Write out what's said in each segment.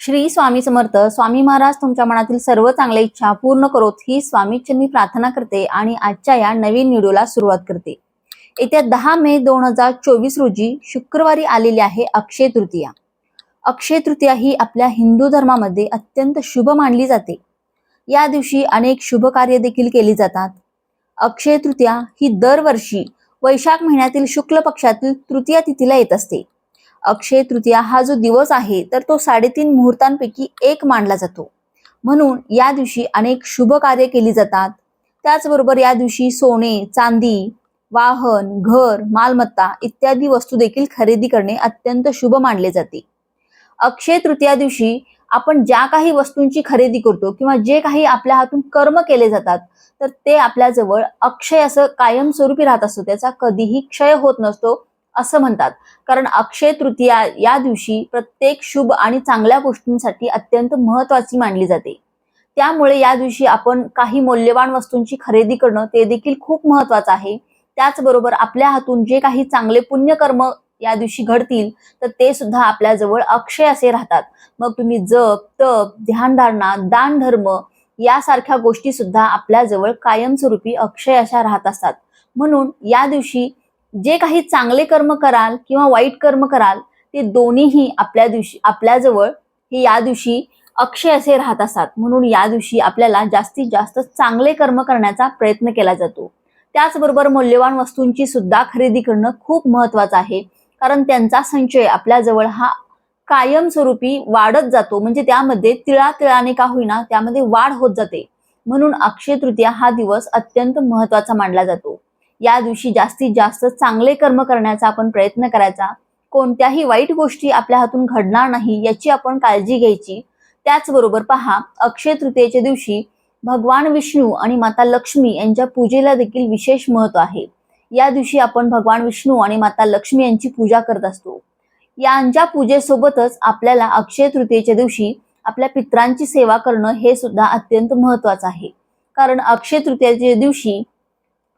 श्री स्वामी समर्थ. स्वामी महाराज तुमच्या मनातील सर्व चांगल्या इच्छा पूर्ण करोत ही स्वामीचरणी प्रार्थना करते आणि आजच्या या नवीन व्हिडिओला सुरुवात करते. येत्या दहा मे दोन हजार चोवीस रोजी शुक्रवारी आलेली आहे अक्षय तृतीया. अक्षय तृतीया ही आपल्या हिंदू धर्मामध्ये अत्यंत शुभ मानली जाते. या दिवशी अनेक शुभ कार्य देखील केली जातात. अक्षय तृतीया ही दरवर्षी वैशाख महिन्यातील शुक्ल पक्षातील तृतीया तिथीला येत असते. अक्षय तृतीया हा जो दिवस आहे तर तो साडेतीन मुहूर्तांपैकी एक मानला जातो. म्हणून या दिवशी अनेक शुभ कार्य केली जातात. त्याचबरोबर या दिवशी सोने चांदी वाहन घर मालमत्ता इत्यादी वस्तू देखील खरेदी करणे अत्यंत शुभ मानले जाते. अक्षय तृतीया दिवशी आपण ज्या काही वस्तूंची खरेदी करतो किंवा जे काही आपल्या हातून कर्म केले जातात तर ते आपल्याजवळ अक्षय असं कायमस्वरूपी राहत असतो. त्याचा कधीही क्षय होत नसतो. असं म्हणतात. कारण अक्षय तृतीया या दिवशी प्रत्येक शुभ आणि चांगल्या गोष्टींसाठी अत्यंत महत्वाची मानली जाते. त्यामुळे या दिवशी आपण काही मौल्यवान वस्तूंची खरेदी करणं ते देखील खूप महत्वाचं आहे. त्याचबरोबर आपल्या हातून जे काही चांगले पुण्यकर्म या दिवशी घडतील तर ते सुद्धा आपल्याजवळ अक्षय असे राहतात. मग तुम्ही जप तप ध्यानधारणा दान धर्म यासारख्या गोष्टी सुद्धा आपल्याजवळ कायमस्वरूपी अक्षय अशा राहत असतात. म्हणून या दिवशी जे काही चांगले कर्म कराल किंवा वाईट कर्म कराल ते दोन्हीही आपल्या दिवशी आपल्याजवळ हे या दिवशी अक्षय असे राहत असतात. म्हणून या दिवशी आपल्याला जास्तीत जास्त चांगले कर्म करण्याचा प्रयत्न केला जातो. त्याचबरोबर मौल्यवान वस्तूंची सुद्धा खरेदी करणं खूप महत्वाचं आहे. कारण त्यांचा संचय आपल्याजवळ हा कायमस्वरूपी वाढत जातो. म्हणजे त्यामध्ये तिळा तिळाने का होईना त्यामध्ये वाढ होत जाते. म्हणून अक्षय तृतीया हा दिवस अत्यंत महत्त्वाचा मानला जातो. या दिवशी जास्तीत जास्त चांगले कर्म करण्याचा आपण प्रयत्न करायचा. कोणत्याही वाईट गोष्टी आपल्या हातून घडणार नाही याची आपण काळजी घ्यायची. त्याचबरोबर पहा अक्षय तृतीयेच्या दिवशी भगवान विष्णू आणि माता लक्ष्मी यांच्या पूजेला देखील विशेष महत्त्व आहे. या दिवशी आपण भगवान विष्णू आणि माता लक्ष्मी यांची पूजा करत असतो. यांच्या पूजेसोबतच आपल्याला अक्षय तृतीयेच्या दिवशी आपल्या पित्रांची सेवा करणं हे सुद्धा अत्यंत महत्वाचं आहे. कारण अक्षय तृतीयेच्या दिवशी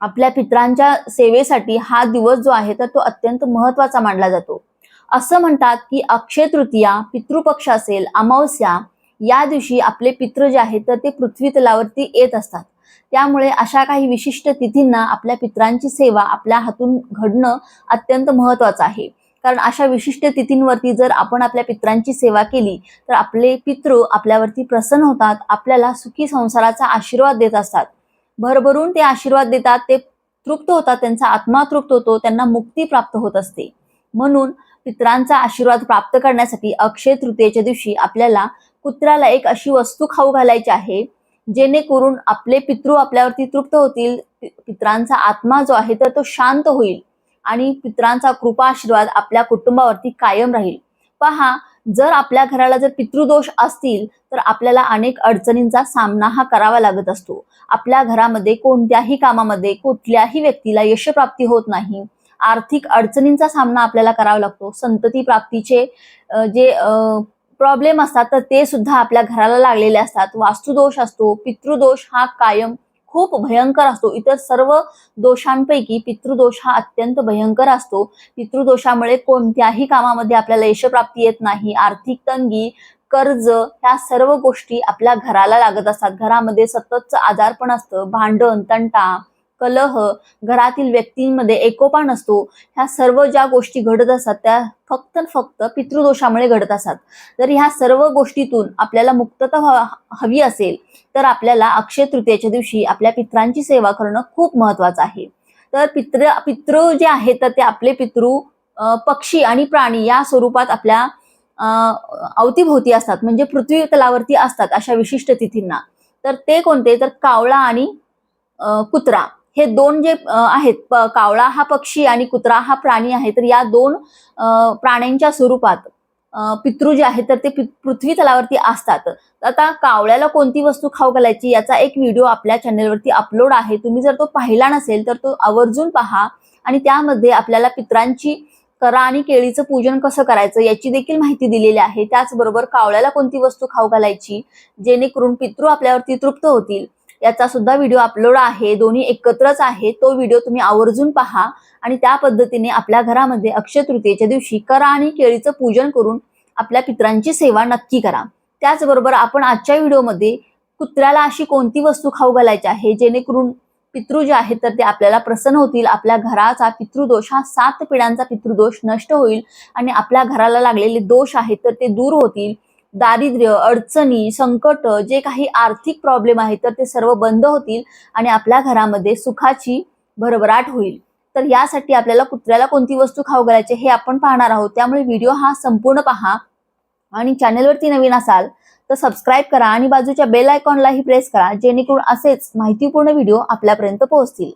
आपल्या पित्रांच्या सेवेसाठी हा दिवस जो आहे तर तो अत्यंत महत्त्वाचा मानला जातो. असं म्हणतात की अक्षय तृतीया पितृपक्ष असेल अमावस्या या दिवशी आपले पित्र जे आहेत तर ते पृथ्वी तलावरती येत असतात. त्यामुळे अशा काही विशिष्ट तिथींना आपल्या पित्रांची सेवा आपल्या हातून घडणं अत्यंत महत्वाचं आहे. कारण अशा विशिष्ट तिथींवरती जर आपण आपल्या पित्रांची सेवा केली तर आपले पितृ आपल्यावरती प्रसन्न होतात आपल्याला सुखी संसाराचा आशीर्वाद देत असतात. भरभरून ते आशीर्वाद देतात ते तृप्त होतात त्यांचा आत्मा तृप्त होतो त्यांना मुक्ती प्राप्त होत असते. म्हणून पित्रांचा आशीर्वाद प्राप्त करण्यासाठी अक्षय तृतीयेच्या दिवशी आपल्याला कुत्र्याला एक अशी वस्तू खाऊ घालायची आहे जेणेकरून आपले पितृ आपल्यावरती तृप्त होतील पित्रांचा आत्मा जो आहे तर तो शांत होईल आणि पित्रांचा कृपा आशीर्वाद आपल्या कुटुंबावरती कायम राहील. पहा जर आपल्या घराला जर पितृदोष असतील तर आपल्याला अनेक अडचणींचा सामना हा करावा लागत असतो. आपल्या घरामध्ये कोणत्याही कामामध्ये कुठल्याही व्यक्तीला यशप्राप्ती होत नाही. आर्थिक अडचणींचा सामना आपल्याला करावा लागतो. संतती प्राप्तीचे जे प्रॉब्लेम असतात तर ते सुद्धा आपल्या घराला लागलेले असतात. वास्तुदोष असतो. पितृदोष हा कायम खूप भयंकर असतो. इतर सर्व दोषांपैकी पितृदोष हा अत्यंत भयंकर असतो. पितृदोषामुळे कोणत्याही कामामध्ये आपल्याला यशप्राप्ती येत नाही. आर्थिक तंगी कर्ज ह्या सर्व गोष्टी आपल्या घराला लागत असतात. घरामध्ये सततचं आजारपण असतं. भांडण तंटा कलह घरातील व्यक्तींमध्ये एकोपा नसतो ह्या सर्व ज्या गोष्टी घडत असतात त्या फक्त फक्त पितृदोषामुळे घडत असतात. जर ह्या सर्व गोष्टीतून आपल्याला मुक्तता हवी असेल तर आपल्याला अक्षय तृतीयेच्या दिवशी आपल्या पित्रांची सेवा करणं खूप महत्वाचं आहे. तर पित्र पितृ जे आहेत तर ते आपले पितृ पक्षी आणि प्राणी या स्वरूपात आपल्या अवतीभोवती असतात. म्हणजे पृथ्वी तलावरती असतात अशा विशिष्ट तिथींना. तर ते कोणते? तर कावळा आणि कुत्रा. हे दोन जे आहेत कावळा हा पक्षी आणि कुत्रा हा प्राणी आहे तर या दोन प्राण्यांच्या स्वरूपात पितृ जे आहेत तर ते पृथ्वी तलावरती असतात. आता कावळ्याला कोणती वस्तू खाऊ घालायची याचा एक व्हिडिओ आपल्या चॅनेलवरती अपलोड आहे. तुम्ही जर तो पाहिला नसेल तर तो आवर्जून पहा आणि त्यामध्ये आपल्याला पित्रांची करा आणि केळीचं पूजन कसं करायचं याची देखील माहिती दिलेली आहे. त्याचबरोबर कावळ्याला कोणती वस्तू खाऊ घालायची जेणेकरून पितृ आपल्यावरती तृप्त होतील? याचा सुद्धा व्हिडिओ अपलोड आहे. दोन्ही एकत्रच आहे. तो व्हिडिओ तुम्ही आवर्जून पहा आणि त्या पद्धतीने आपल्या घरामध्ये अक्षय तृतीयेच्या दिवशी करा आणि केळीचं पूजन करून आपल्या पित्रांची सेवा नक्की करा. त्याचबरोबर आपण आजच्या व्हिडिओमध्ये कुत्र्याला अशी कोणती वस्तू खाऊ घालायची आहे? जेणेकरून पितृ जे आहेत तर ते आपल्याला प्रसन्न होतील. आपल्या घराचा पितृदोष हा सात पिढ्यांचा पितृदोष नष्ट होईल आणि आपल्या घराला लागलेले दोष आहेत तर ते दूर होतील. दारिद्र्य अडचणी संकट जे काही आर्थिक प्रॉब्लेम आहेत तर ते सर्व बंद होतील आणि आपल्या घरामध्ये सुखाची भरभराट होईल. तर यासाठी आपल्याला कुत्र्याला कोणती वस्तू खाऊ घालायची हे आपण पाहणार आहोत. त्यामुळे व्हिडिओ हा संपूर्ण पहा आणि चॅनलवरती नवीन असाल तर सबस्क्राईब करा आणि बाजूच्या बेल आयकॉनलाही प्रेस करा जेणेकरून असेच माहितीपूर्ण व्हिडिओ आपल्यापर्यंत पोहोचतील.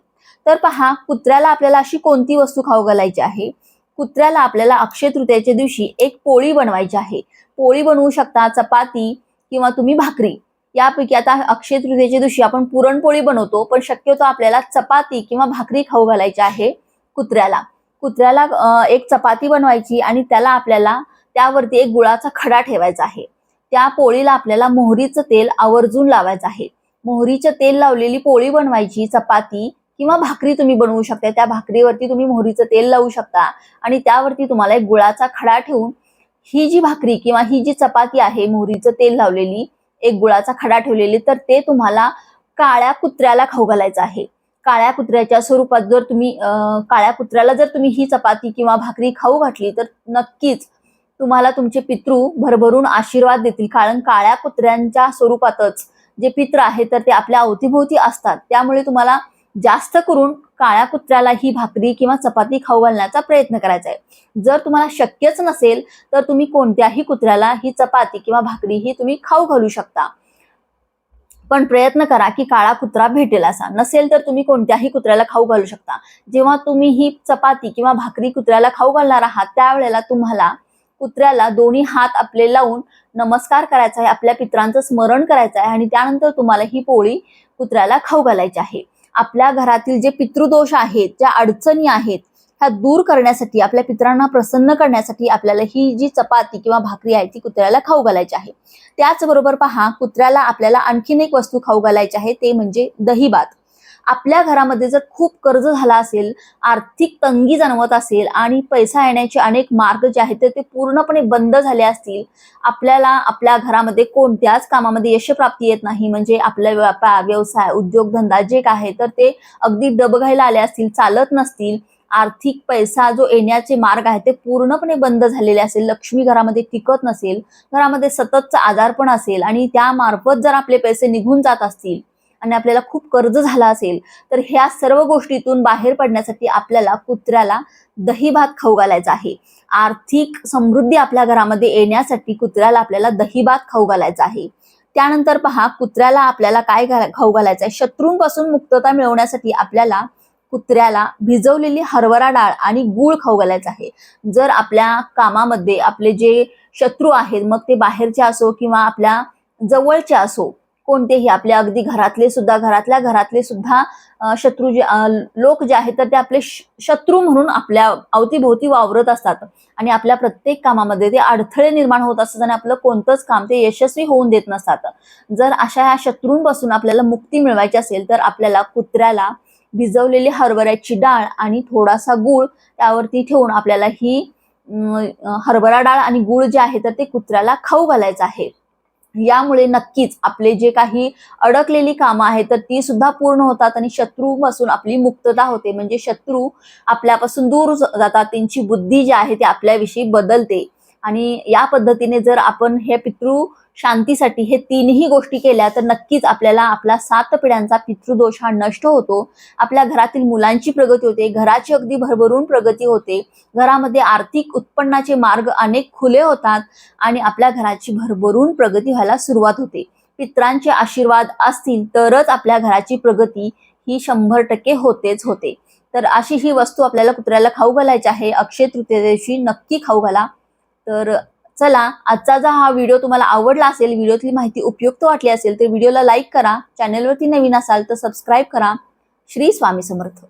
तर पहा कुत्र्याला आपल्याला अशी कोणती वस्तू खाऊ घालायची आहे? कुत्र्याला आपल्याला अक्षय तृतीयेच्या दिवशी एक पोळी बनवायची आहे. पोळी बनवू शकता चपाती किंवा तुम्ही भाकरी. यापैकी आता अक्षय तृतीयेच्या दिवशी आपण पुरणपोळी बनवतो पण शक्यतो आपल्याला चपाती किंवा भाकरी खाऊ घालायची आहे कुत्र्याला. कुत्र्याला एक चपाती बनवायची आणि त्याला आपल्याला त्यावरती एक गुळाचा खडा ठेवायचा आहे. त्या पोळीला आपल्याला मोहरीचं तेल आवर्जून लावायचं आहे. मोहरीचं तेल लावलेली पोळी बनवायची चपाती किंवा भाकरी तुम्ही बनवू शकता त्या भाकरीवरती तुम्ही मोहरीचं तेल लावू शकता आणि त्यावरती तुम्हाला एक गुळाचा खडा ठेवून ही जी भाकरी किंवा ही जी चपाती आहे मोहरीचं तेल लावलेली एक गुळाचा खडा ठेवलेली तर ते तुम्हाला काळ्या कुत्र्याला खाऊ घालायचं आहे. काळ्या कुत्र्याच्या स्वरूपात जर तुम्ही काळ्या कुत्र्याला जर तुम्ही ही चपाती किंवा भाकरी खाऊ घातली तर नक्कीच तुम्हाला तुमचे पितृ भरभरून आशीर्वाद देतील. कारण काळ्या कुत्र्यांच्या स्वरूपातच जे पित्र आहे तर ते आपल्या अवतीभोवती असतात. त्यामुळे तुम्हाला जास्त करून काळ्या कुत्र्याला ही भाकरी किंवा चपाती खाऊ घालण्याचा प्रयत्न करायचा आहे. जर तुम्हाला शक्यच नसेल तर तुम्ही कोणत्याही कुत्र्याला ही चपाती किंवा भाकरी ही तुम्ही खाऊ घालू शकता. पण प्रयत्न करा की काळा कुत्रा भेटेल असा. नसेल तर तुम्ही कोणत्याही कुत्र्याला खाऊ घालू शकता. जेव्हा तुम्ही ही चपाती किंवा भाकरी कुत्र्याला खाऊ घालणार आहात त्यावेळेला तुम्हाला कुत्र्याला दोन्ही हात आपले लावून नमस्कार करायचा आहे आपल्या पित्रांचं स्मरण करायचं आहे आणि त्यानंतर तुम्हाला ही पोळी कुत्र्याला खाऊ घालायची आहे. आपल्या घरातील जे पितृदोष आहेत ज्या अडचणी आहेत ह्या दूर करण्यासाठी आपल्या पित्रांना प्रसन्न करण्यासाठी आपल्याला ही जी चपाती किंवा भाकरी आहे ती कुत्र्याला खाऊ घालायची आहे. त्याचबरोबर पहा कुत्र्याला आपल्याला आणखीन एक वस्तू खाऊ घालायची आहे ते म्हणजे दही भात आपल्या घरामध्ये जर खूप कर्ज झाला असेल आर्थिक तंगी जाणवत असेल आणि पैसा येण्याचे अनेक मार्ग जे आहेत तर ते पूर्णपणे बंद झाले असतील आपल्याला आपल्या घरामध्ये कोणत्याच कामामध्ये यशप्राप्ती येत नाही. म्हणजे आपला व्यापार व्यवसाय उद्योगधंदा जे काय आहे तर ते अगदी डबघायला आले असतील चालत नसतील. आर्थिक पैसा जो येण्याचे मार्ग आहे ते पूर्णपणे बंद झालेले असेल. लक्ष्मी घरामध्ये टिकत नसेल घरामध्ये सततचा आजारपण असेल आणि त्यामार्फत जर आपले पैसे निघून जात असतील आणि आपल्याला खूप कर्ज झाला असेल तर ह्या सर्व गोष्टीतून बाहेर पडण्यासाठी आपल्याला कुत्र्याला दही भात खाऊ घालायचा आहे. आर्थिक समृद्धी आपल्या घरामध्ये येण्यासाठी कुत्र्याला आपल्याला दही भात खाऊ घालायचा आहे. त्यानंतर पहा कुत्र्याला आपल्याला काय खाऊ घालायचं आहे? शत्रूंपासून मुक्तता मिळवण्यासाठी आपल्याला कुत्र्याला भिजवलेली हरभरा डाळ आणि गूळ खाऊ घालायचा आहे. जर आपल्या कामामध्ये आपले जे शत्रू आहेत मग ते बाहेरचे असो किंवा आपल्या जवळचे असो कोणतेही आपल्या अगदी घरातले सुद्धा घरातल्या घरातले सुद्धा शत्रू जे लोक जे आहेत तर ते आपले शत्रू म्हणून आपल्या अवतीभोवती वावरत असतात. आणि आपल्या प्रत्येक कामामध्ये ते अडथळे निर्माण होत असतात आणि आपलं कोणतंच काम ते यशस्वी होऊन देत नसतात. जर अशा ह्या शत्रूंपासून आपल्याला मुक्ती मिळवायची असेल तर आपल्याला कुत्र्याला भिजवलेली हरभऱ्याची डाळ आणि थोडासा गूळ त्यावरती ठेवून आपल्याला ही हरभरा डाळ आणि गूळ जे आहे तर ते कुत्र्याला खाऊ घालायचं आहे. यामुळे नक्कीच आपले जे काही अडकलेली कामं आहेत तर ती सुद्धा पूर्ण होतात आणि शत्रूपासून आपली मुक्तता होते. म्हणजे शत्रू आपल्यापासून दूर जातात. त्यांची बुद्धी जी आहे ती आपल्याविषयी बदलते. आणि या पद्धतीने जर आपण हे पितृ शांतीसाठी हे तीनही गोष्टी केल्या तर नक्कीच आपल्याला आपला सात पिढ्यांचा पितृदोष हा नष्ट होतो. आपल्या घरातील मुलांची प्रगती होते घराची अगदी भरभरून प्रगती होते. घरामध्ये आर्थिक उत्पन्नाचे मार्ग अनेक खुले होतात आणि आपल्या घराची भरभरून प्रगती व्हायला सुरुवात होते. पित्रांचे आशीर्वाद असतील तरच आपल्या घराची प्रगती ही शंभर टक्के होतेच होते. तर अशी ही वस्तू आपल्याला कुत्र्याला खाऊ घालायची आहे अक्षय तृतीय दिवशी नक्की खाऊ घाला. तर चला आजचा जर हा व्हिडिओ तुम्हाला आवडला असेल व्हिडिओतली माहिती उपयुक्त वाटली असेल तर व्हिडिओला लाईक करा चॅनलवरती नवीन असाल तर सबस्क्राईब करा. श्री स्वामी समर्थ.